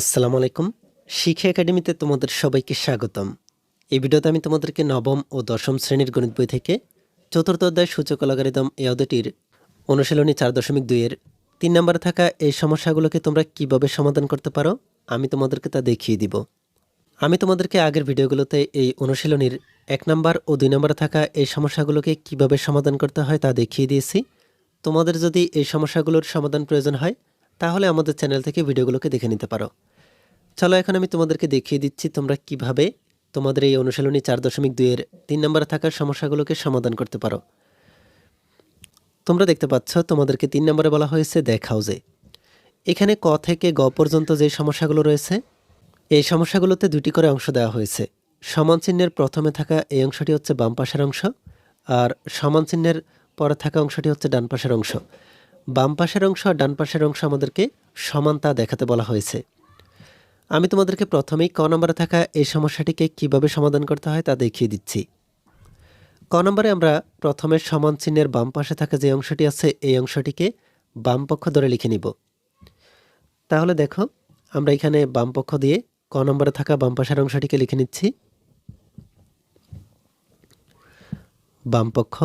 আসসালামু আলাইকুম। শিক্ষা একাডেমিতে তোমাদের সবাইকে স্বাগতম। এই ভিডিওতে আমি তোমাদেরকে নবম ও দশম শ্রেণির গণিত বই থেকে চতুর্থ অধ্যায় সূচক লগারিদম এই অধ্যায়টির অনুশীলনী চার দশমিক দুইয়ের তিন নম্বরে থাকা এই সমস্যাগুলোকে তোমরা কীভাবে সমাধান করতে পারো, আমি তোমাদেরকে তা দেখিয়ে দিব। আমি তোমাদেরকে আগের ভিডিওগুলোতে এই অনুশীলনীর এক নম্বর ও দুই নম্বরে থাকা এই সমস্যাগুলোকে কীভাবে সমাধান করতে হয় তা দেখিয়ে দিয়েছি। তোমাদের যদি এই সমস্যাগুলোর সমাধান প্রয়োজন হয় তাহলে আমাদের চ্যানেল থেকে ভিডিওগুলোকে দেখে নিতে পারো। চলো এখন আমি তোমাদেরকে দেখিয়ে দিচ্ছি তোমরা কীভাবে তোমাদের এই অনুশীলনী চার দশমিক দুইয়ের তিন নম্বরে থাকার সমস্যাগুলোকে সমাধান করতে পারো। তোমরা দেখতে পাচ্ছ, তোমাদেরকে তিন নম্বরে বলা হয়েছে দেখাও যে এখানে ক থেকে গ পর্যন্ত যে সমস্যাগুলো রয়েছে, এই সমস্যাগুলোতে দুটি করে অংশ দেওয়া হয়েছে। সমান চিহ্নের প্রথমে থাকা এই অংশটি হচ্ছে বাম পাশের অংশ, আর সমান চিহ্নের পরে থাকা অংশটি হচ্ছে ডান পাশের অংশ। বাম পাশের অংশ আর ডান পাশের অংশ আমাদেরকে সমান তা দেখাতে বলা হয়েছে। আমি তোমাদেরকে প্রথমেই ক নম্বরে থাকা এই সমস্যাটিকে কীভাবে সমাধান করতে হয় তা দেখিয়ে দিচ্ছি। ক নম্বরে আমরা প্রথমে সমান চিহ্নের বাম পাশে থাকা যে অংশটি আছে, এই অংশটিকে বাম পক্ষ ধরে লিখে নিব। তাহলে দেখো, আমরা এখানে বাম পক্ষ দিয়ে ক নম্বরে থাকা বাম পাশের অংশটিকে লিখে নিচ্ছি। বাম পক্ষ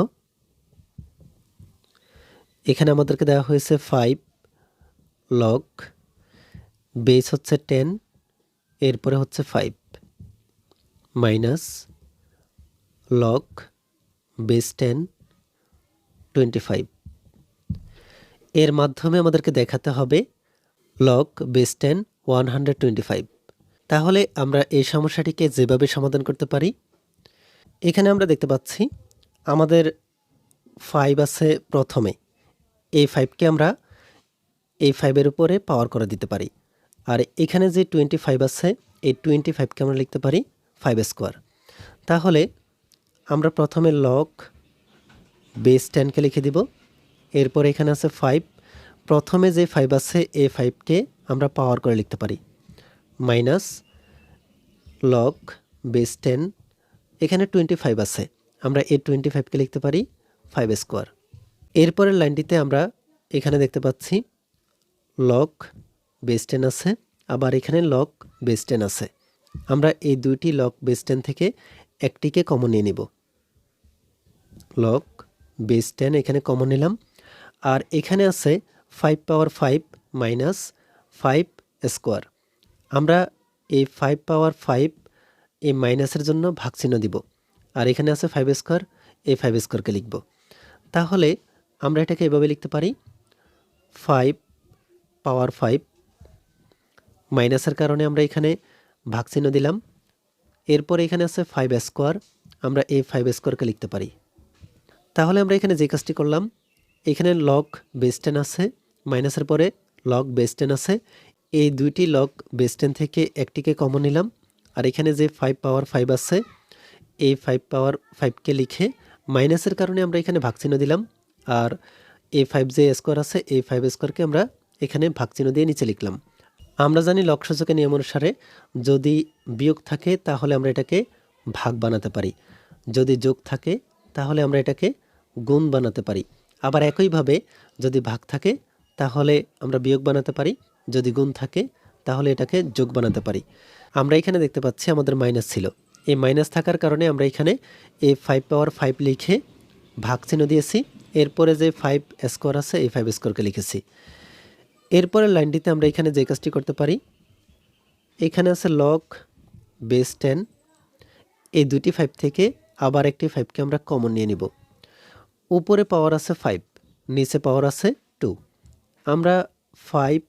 এখানে আমাদেরকে দেওয়া হয়েছে ফাইভ লক বেস হচ্ছে টেন এরপরে হচ্ছে five minus log base ten twenty five এর মাধ্যমে আমাদেরকে দেখাতে হবে log base ten one hundred twenty five তাহলে আমরা এই সমস্যাটিকে যেভাবে সমাধান করতে পারি, এখানে আমরা দেখতে পাচ্ছি আমাদের ফাইভ আছে প্রথমে। এই ফাইভকে আমরা এই ফাইভের উপরে পাওয়ার করে দিতে পারি। আর এখানে যে টোয়েন্টি ফাইভ আছে, এই টোয়েন্টি ফাইভকে আমরা লিখতে পারি ফাইভ স্কোয়ার তাহলে আমরা প্রথমে লগ বেস টেনকে লিখে দিব। এরপর এখানে আছে ফাইভ প্রথমে যে ফাইভ আছে, এই ফাইভকে আমরা পাওয়ার করে লিখতে পারি। মাইনাস লগ বেস টেন এখানে টোয়েন্টি ফাইভ আছে। আমরা এই টোয়েন্টি ফাইভকে লিখতে পারি ফাইভ স্কোয়ার এরপরের লাইনটিতে আমরা এখানে দেখতে পাচ্ছি লগ বেস টেন আছে, আবার এখানে লগ বেস টেন আছে। আমরা এই দুইটি লগ বেস টেন থেকে একটিকে কমন নিয়ে নিব। লগ বেস টেন এখানে কমন নিলাম, আর এখানে আছে five power five minus five square আমরা এই ফাইভ পাওয়ার ফাইভ এই মাইনাসের জন্য ভাগ চিহ্ন দিব, আর এখানে আছে ফাইভ স্কোয়ার এই ফাইভ স্কোয়ারকে লিখব। তাহলে আমরা এটাকে এভাবে লিখতে পারি ফাইভ পাওয়ার ফাইভ মাইনাসের কারণে আমরা এখানে ভাগ দিলাম। এরপর এখানে আছে ফাইভ স্কোয়ার আমরা এই ফাইভ স্কোয়ারকে লিখতে পারি। তাহলে আমরা এখানে যে কাজটি করলাম, এখানে লক বেস টেন আছে মাইনাসের পরে লক বেস টেন আছে। এই দুইটি লক বেস টেন থেকে একটিকে কমন নিলাম। আর এখানে যে ফাইভ পাওয়ার ফাইভ আছে, এই ফাইভ পাওয়ার ফাইভকে লিখে মাইনাসের কারণে আমরা এখানে ভাগ দিলাম। আর এ ফাইভ যে স্কোয়ার আছে এই ফাইভ স্কোয়ারকে আমরা এখানে ভাগ চিহ্ন দিয়ে নিচে লিখলাম। আমরা জানি লক্ষ্যসূচকের নিয়ম অনুসারে যদি বিয়োগ থাকে তাহলে আমরা এটাকে ভাগ বানাতে পারি। যদি যোগ থাকে তাহলে আমরা এটাকে গুণ বানাতে পারি। আবার একইভাবে যদি ভাগ থাকে তাহলে আমরা বিয়োগ বানাতে পারি। যদি গুণ থাকে তাহলে এটাকে যোগ বানাতে পারি। আমরা এখানে দেখতে পাচ্ছি আমাদের মাইনাস ছিল। এই মাইনাস থাকার কারণে আমরা এখানে এ ফাইভ পাওয়ার ফাইভ লিখে ভাগ চিহ্ন দিয়েছি, এরপরে যে ফাইভ স্কোয়ার আছে, এই ফাইভ স্কোয়ারকে লিখেছি। এরপরের লাইনটিতে আমরা এখানে যে কাজটি করতে পারি, এখানে আছে লক বেস টেন এই দুটি ফাইভ থেকে আবার একটি ফাইভকে আমরা কমন নিয়ে নিব। উপরে পাওয়ার আছে ফাইভ নিচে পাওয়ার আছে টু আমরা ফাইভ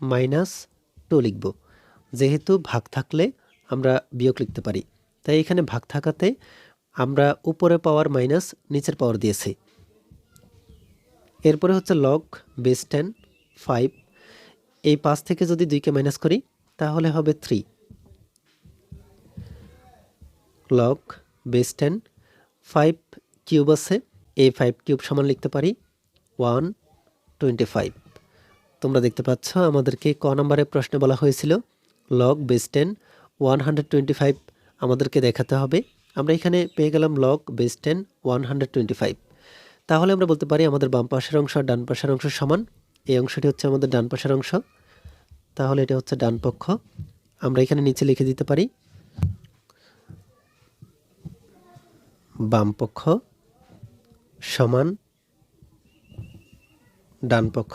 মাইনাস টু লিখব, যেহেতু ভাগ থাকলে আমরা বিয়োগ লিখতে পারি। তাই এখানে ভাগ থাকাতে আমরা উপরে পাওয়ার মাইনাস নিচের পাওয়ার দিয়েছি। এরপরে হচ্ছে লগ বেস টেন ফাইভ এই পাঁচ থেকে যদি দুইকে মাইনাস করি, তাহলে হবে three log base ten five cube আছে। এই ফাইভ কিউব সমান লিখতে পারি ওয়ান টোয়েন্টি ফাইভ তোমরা দেখতে পাচ্ছ, আমাদেরকে ক নম্বরের প্রশ্নে বলা হয়েছিল। Log base ten one hundred twenty five আমাদেরকে দেখাতে হবে। আমরা এখানে পেয়ে গেলাম log base ten one hundred twenty five তাহলে আমরা বলতে পারি আমাদের বাম পাশের অংশ আর ডান পাশের অংশ সমান। এই অংশটি হচ্ছে আমাদের ডান পাশের অংশ। তাহলে এটা হচ্ছে ডান পক্ষ। আমরা এখানে নিচে লিখে দিতে পারি, বাম পক্ষ সমান ডান পক্ষ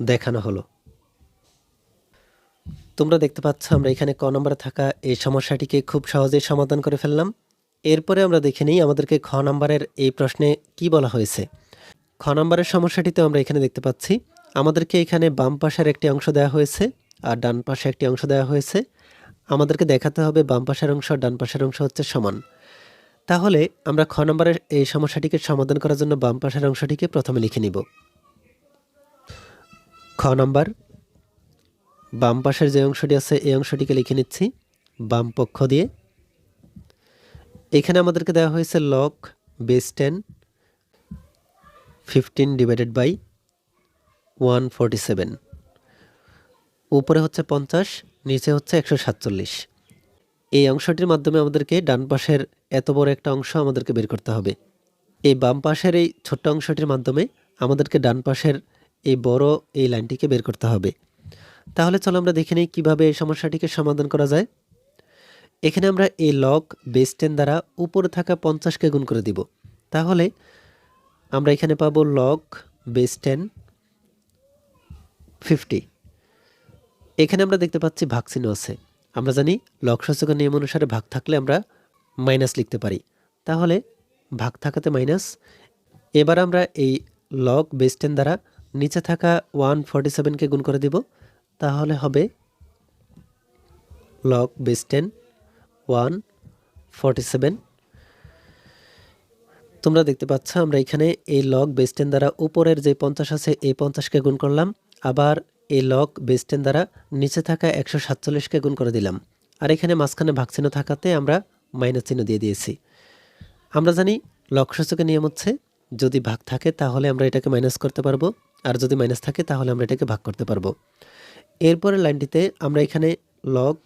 দেখানো হলো। তোমরা দেখতে পাচ্ছ, আমরা এখানে ক নম্বরে থাকা এই সমস্যাটিকে খুব সহজেই সমাধান করে ফেললাম। এরপরে আমরা দেখে নিই আমাদেরকে খ নম্বরের এই প্রশ্নে কি বলা হয়েছে। খ নম্বরের সমস্যাটিতে আমরা এখানে দেখতে পাচ্ছি, আমাদেরকে এখানে বাম পাশের একটি অংশ দেওয়া হয়েছে আর ডান পাশে একটি অংশ দেওয়া হয়েছে। আমাদেরকে দেখাতে হবে বাম পাশের অংশ, ডান পাশের অংশ হচ্ছে সমান। তাহলে আমরা খ নম্বরের এই সমস্যাটিকে সমাধান করার জন্য বাম পাশের অংশটিকে প্রথমে লিখে নিব। খ নম্বর বাম পাশের যে অংশটি আছে, এই অংশটিকে লিখে নিচ্ছি, বাম পক্ষ দিয়ে। এখানে আমাদেরকে দেওয়া হয়েছে log base ten fifteen divided by one forty seven উপরে হচ্ছে পঞ্চাশ, নিচে হচ্ছে একশো সাতচল্লিশ। এই অংশটির মাধ্যমে আমাদেরকে ডান পাশের এত বড় একটা অংশ আমাদেরকে বের করতে হবে। এই বাম পাশের এই ছোট্ট অংশটির মাধ্যমে আমাদেরকে ডান পাশের এই বড় এই লাইনটিকে বের করতে হবে। তাহলে চলো আমরা দেখে নিই কীভাবে এই সমস্যাটিকে সমাধান করা যায়। এখানে আমরা এই লক বেস টেন দ্বারা উপরে থাকা পঞ্চাশকে গুণ করে দিব। তাহলে আমরা এখানে পাবো লক বেস টেন ফিফটি এখানে আমরা দেখতে পাচ্ছি ভাগ চিহ্ন আছে। আমরা জানি লক সূচকের নিয়ম অনুসারে ভাগ থাকলে আমরা মাইনাস লিখতে পারি। তাহলে ভাগ থাকাতে মাইনাস এবার আমরা এই লক বেস টেন দ্বারা নিচে থাকা ওয়ান ফর্টি সেভেনকে গুণ করে দিব। তাহলে হবে log base ten one forty seven তোমরা দেখতে পাচ্ছ, আমরা এখানে এই লক বেস টেন দ্বারা উপরের যে পঞ্চাশ আছে, এই পঞ্চাশকে গুণ করলাম। আবার এই লক বেস টেন দ্বারা নিচে থাকা একশো সাতচল্লিশকে গুণ করে দিলাম। আর এখানে মাঝখানে ভাগ চিহ্ন থাকাতে আমরা মাইনাস চিহ্ন দিয়ে দিয়েছি। আমরা জানি লক সূচকের নিয়ম হচ্ছে, যদি ভাগ থাকে তাহলে আমরা এটাকে মাইনাস করতে পারব। আর যদি মাইনাস থাকে তাহলে আমরা এটাকে ভাগ করতে পারব। এরপরে লাইনটিতে আমরা এখানে লক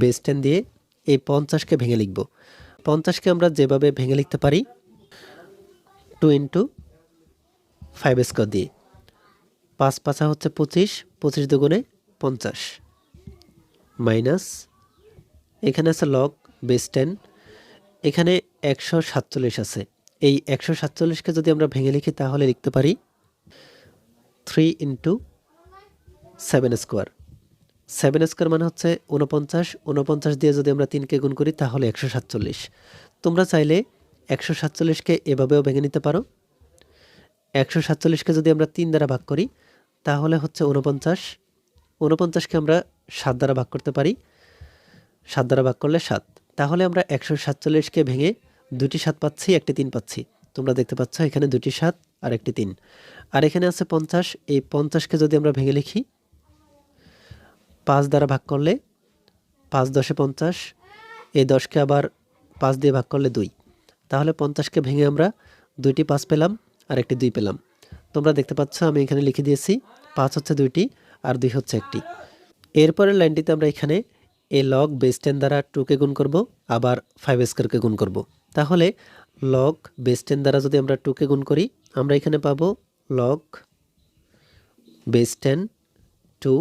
বেস টেন দিয়ে এই পঞ্চাশকে ভেঙে লিখব। পঞ্চাশকে আমরা যেভাবে ভেঙে লিখতে পারি টু ইন্টু ফাইভ স্কোয়ার দিয়ে। পাঁচ পাঁচা হচ্ছে পঁচিশ পঁচিশ দুগুণে পঞ্চাশ। মাইনাস এখানে আছে লক বেস টেন এখানে একশো সাতচল্লিশ আছে। এই একশো সাতচল্লিশকে যদি আমরা ভেঙে লিখি তাহলে লিখতে পারি three into seven square. Seven square মানে হচ্ছে উনপঞ্চাশ উনপঞ্চাশ দিয়ে যদি আমরা তিনকে গুণ করি তাহলে একশো সাতচল্লিশ। তোমরা চাইলে একশো সাতচল্লিশকে এভাবেও ভেঙে নিতে পারো। একশো সাতচল্লিশকে যদি আমরা তিন দ্বারা ভাগ করি, তাহলে হচ্ছে উনপঞ্চাশ উনপঞ্চাশকে আমরা সাত দ্বারা ভাগ করতে পারি। সাত দ্বারা ভাগ করলে সাত। তাহলে আমরা একশো সাতচল্লিশকে ভেঙে দুটি সাত পাচ্ছি, একটি তিন পাচ্ছি। তোমরা দেখতে পাচ্ছ এখানে দুটি সাত আর একটি তিন। আর এখানে আছে পঞ্চাশ। এই পঞ্চাশকে যদি আমরা ভেঙে লিখি পাঁচ দ্বারা ভাগ করলে পাঁচ দশে পঞ্চাশ, এই দশকে আবার পাঁচ দিয়ে ভাগ করলে দুই। তাহলে পঞ্চাশকে ভেঙে আমরা দুইটি পাঁচ পেলাম আর একটি দুই পেলাম। তোমরা দেখতে পাচ্ছ আমি এখানে লিখে দিয়েছি, পাঁচ হচ্ছে দুইটি আর দুই হচ্ছে একটি। এরপরের লাইনটিতে আমরা এখানে এ লগ বেস টেন দ্বারা টুকে গুণ করব, আবার ফাইভ স্কোয়ারকে গুণ করব। তাহলে লগ বেস টেন দ্বারা যদি আমরা টুকে গুণ করি, আমরা এখানে পাবো লগ বেস টেন টু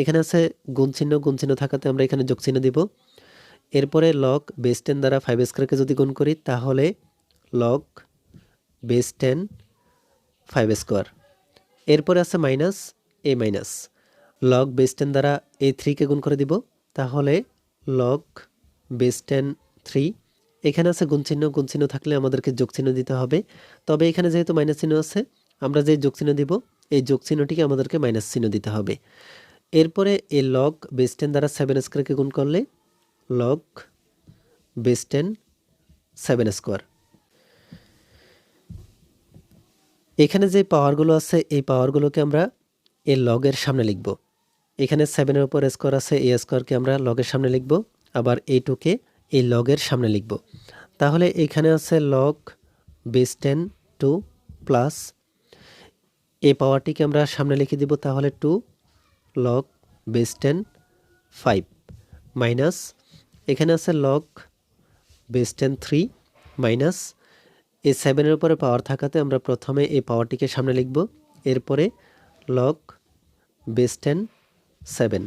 এখানে আছে গুণ চিহ্ন গুণ চিহ্ন থাকাতে আমরা এখানে যোগ চিহ্ন দিব। এরপরে লক বেস টেন দ্বারা ফাইভ স্কোয়ারকে যদি গুণ করি, তাহলে log base ten five square এরপরে আছে মাইনাস এ মাইনাস লগ বেস টেন দ্বারা এ থ্রিকে গুণ করে দিব, তাহলে লগ বেস টেন থ্রি এখানে আছে গুণ চিহ্ন গুণ চিহ্ন থাকলে আমাদেরকে যোগ চিহ্ন দিতে হবে। তবে এখানে যেহেতু মাইনাস চিহ্ন আছে, আমরা যে যোগ চিহ্ন দিব, এই যোগ চিহ্নটিকে আমাদেরকে মাইনাস চিহ্ন দিতে হবে। এরপরে এই লগ বেস টেন দ্বারা সেভেন স্কোয়ারকে গুণ করলে log base ten seven square এখানে যে পাওয়ারগুলো আছে, এই পাওয়ারগুলোকে আমরা এই লগের সামনে লিখব। এখানে সেভেনের উপর স্কোয়ার আছে এই স্কোয়ারকে আমরা লগের সামনে লিখব, আবার এই টুকে এই লগের সামনে লিখব। তাহলে এখানে আছে log base ten two plus এই পাওয়ারটিকে আমরা সামনে লিখে দিব, তাহলে two log base ten five minus এখানে আছে log base ten three minus এই সেভেনের উপরে পাওয়ার থাকাতে আমরা প্রথমে এই পাওয়ারটিকে সামনে লিখব, এরপরে লগ বেস টেন সেভেন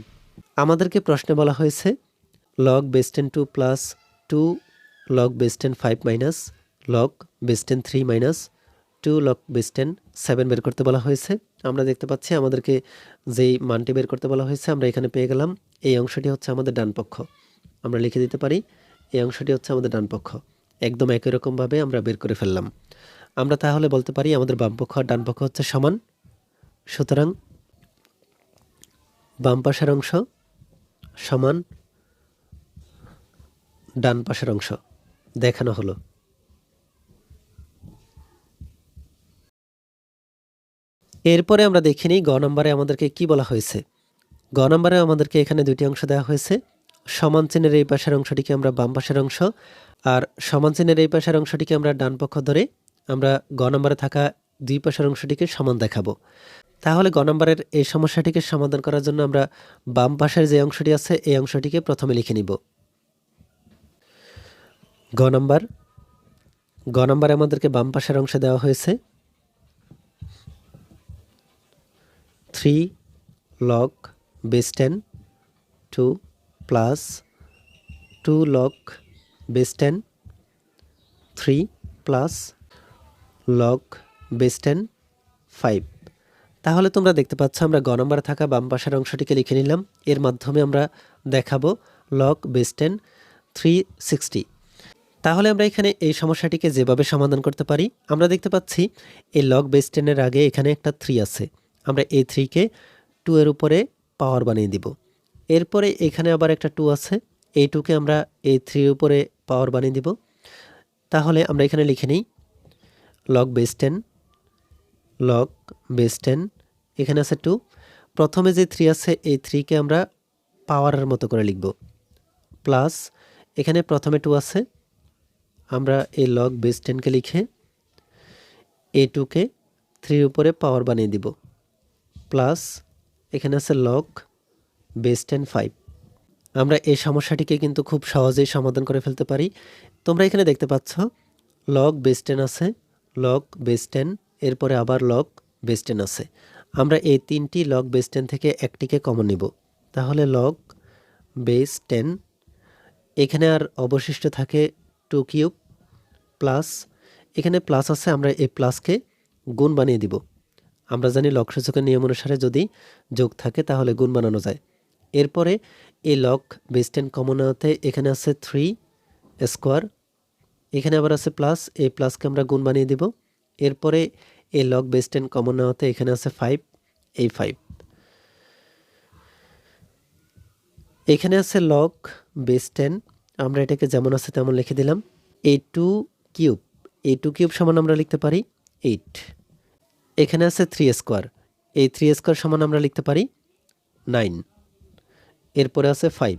আমাদেরকে প্রশ্নে বলা হয়েছে log base ten two plus two log base ten five minus log base ten three minus two log base seven বের করতে বলা হয়েছে। আমরা দেখতে পাচ্ছি আমাদেরকে যেই মানটি বের করতে বলা হয়েছে, আমরা এখানে পেয়ে গেলাম। এই অংশটি হচ্ছে আমাদের ডান পক্ষ। আমরা লিখে দিতে পারি, এই অংশটি হচ্ছে আমাদের ডান পক্ষ। একদম একই রকমভাবে আমরা বের করে ফেললাম। আমরা তাহলে বলতে পারি আমাদের বাম পক্ষ আর ডান হচ্ছে সমান। সুতরাং বাম পাশের অংশ সমান, ডান পাশের অংশ। দেখানো হলো। এরপরে আমরা দেখে নিই গ নম্বরে আমাদেরকে কি বলা হয়েছে। গ নম্বরে আমাদেরকে এখানে দুটি অংশ দেওয়া হয়েছে। সমান চিহ্নের এই পাশের অংশটিকে আমরা বাম পাশের অংশ আর সমান চিহ্নের এই পাশের অংশটিকে আমরা ডান পক্ষ ধরে আমরা গ নম্বরে থাকা দুই পাশের অংশটিকে সমান দেখাবো। তাহলে গ নম্বরের এই সমস্যাটিকে সমাধান করার জন্য আমরা বাম পাশের যে অংশটি আছে, এই অংশটিকে প্রথমে লিখে নিব। গ নম্বর। গ নম্বরে আমাদেরকে বাম পাশের অংশে দেওয়া হয়েছে। Three log base ten two plus two log base ten three plus log base ten five তাহলে তোমরা দেখতে পাচ্ছ, আমরা গ নম্বরে থাকা বাম পাশের অংশটিকে লিখে নিলাম। এর মাধ্যমে আমরা দেখাবো log base ten three sixty তাহলে আমরা এখানে এই সমস্যাটিকে যেভাবে সমাধান করতে পারি, আমরা দেখতে পাচ্ছি, এই লক বেস টেনের আগে এখানে একটা থ্রি আছে। আমরা এই থ্রিকে টু এর উপরে পাওয়ার বানিয়ে দিব। এরপরে এখানে আবার একটা টু আছে। এই টুকে আমরা এই থ্রির উপরে পাওয়ার বানিয়ে দিব। তাহলে আমরা এখানে লিখে নিই log base ten log base ten এখানে আছে টু প্রথমে যে থ্রি আছে এই থ্রিকে আমরা পাওয়ারের মতো করে লিখব। প্লাস এখানে প্রথমে টু আছে। আমরা এই লগ বেস টেনকে লিখে এ টুকে থ্রির উপরে পাওয়ার বানিয়ে দিব। প্লাস এখানে আছে লগ বেস টেন ফাইভ আমরা এই সমস্যাটিকে কিন্তু খুব সহজেই সমাধান করে ফেলতে পারি। তোমরা এখানে দেখতে পাচ্ছ লগ বেস টেন আছে লগ বেস টেন এরপরে আবার লগ বেস টেন আছে। আমরা এই তিনটি লগ বেস টেন থেকে একটিকে কমন নিব। তাহলে লগ বেস টেন এখানে আর অবশিষ্ট থাকে টু কিউব প্লাস এখানে প্লাস আছে, আমরা এই প্লাসকে গুণ বানিয়ে দিব। আমরা জানি লক সূচকের নিয়ম অনুসারে যদি যোগ থাকে তাহলে গুণ বানানো যায়। এরপরে এই লক বেস টেন কমন এখানে আছে থ্রি স্কোয়ার, এখানে আবার আছে প্লাস, এই প্লাসকে আমরা গুণ বানিয়ে দিব। এরপরে এই লক বেস টেন কমন এখানে আছে ফাইভ, এই ফাইভ। এখানে আছে লক বেস টেন, আমরা এটাকে যেমন আছে তেমন লিখে দিলাম। এই টু কিউব এই টু কিউব সমান আমরা লিখতে পারি এইট। এখানে আছে থ্রি স্কোয়ার এই থ্রি স্কোয়ার সমান আমরা লিখতে পারি নাইন এরপরে আছে ফাইভ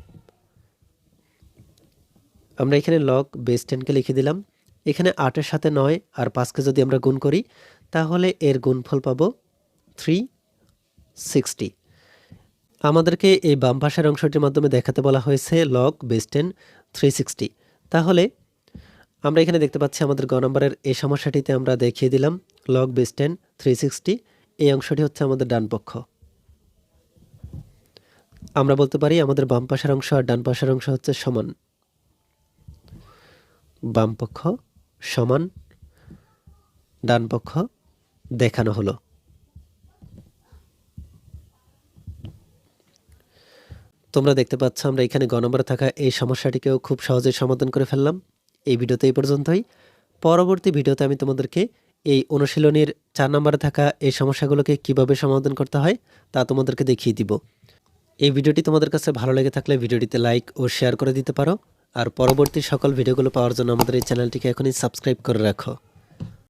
আমরা এখানে লগ বেস টেনকে লিখে দিলাম। এখানে আটের সাথে নয় আর পাঁচকে যদি আমরা গুণ করি, তাহলে এর গুণফল পাব থ্রি সিক্সটি আমাদেরকে এই বাম পাশের অংশটির মাধ্যমে দেখাতে বলা হয়েছে log base ten three sixty তাহলে আমরা এখানে দেখতে পাচ্ছি আমাদের গ নম্বরের এই সমস্যাটিতে আমরা দেখিয়ে দিলাম log base ten three sixty এই অংশটি হচ্ছে আমাদের ডান পক্ষ। আমরা বলতে পারি আমাদের বাম পাশের অংশ আর ডান পাশের অংশ হচ্ছে সমান। বাম পক্ষ সমান, ডান পক্ষ দেখানো হলো। তোমরা দেখতে পাচ্ছ আমরা এখানে গ নম্বরে থাকা এই সমস্যাটিকেও খুব সহজে সমাধান করে ফেললাম। এই ভিডিওতে এই পর্যন্তই। পরবর্তী ভিডিওতে আমি তোমাদেরকে এই অনুশীলনীর চার নম্বরে থাকা এই সমস্যাগুলোকে কীভাবে সমাধান করতে হয় তা তোমাদেরকে দেখিয়ে দিব। এই ভিডিওটি তোমাদের কাছে ভালো লেগে থাকলে ভিডিওটিতে লাইক ও শেয়ার করে দিতে পারো। আর পরবর্তী সকল ভিডিওগুলো পাওয়ার জন্য আমাদের এই চ্যানেলটিকে এখনই সাবস্ক্রাইব করে রাখো।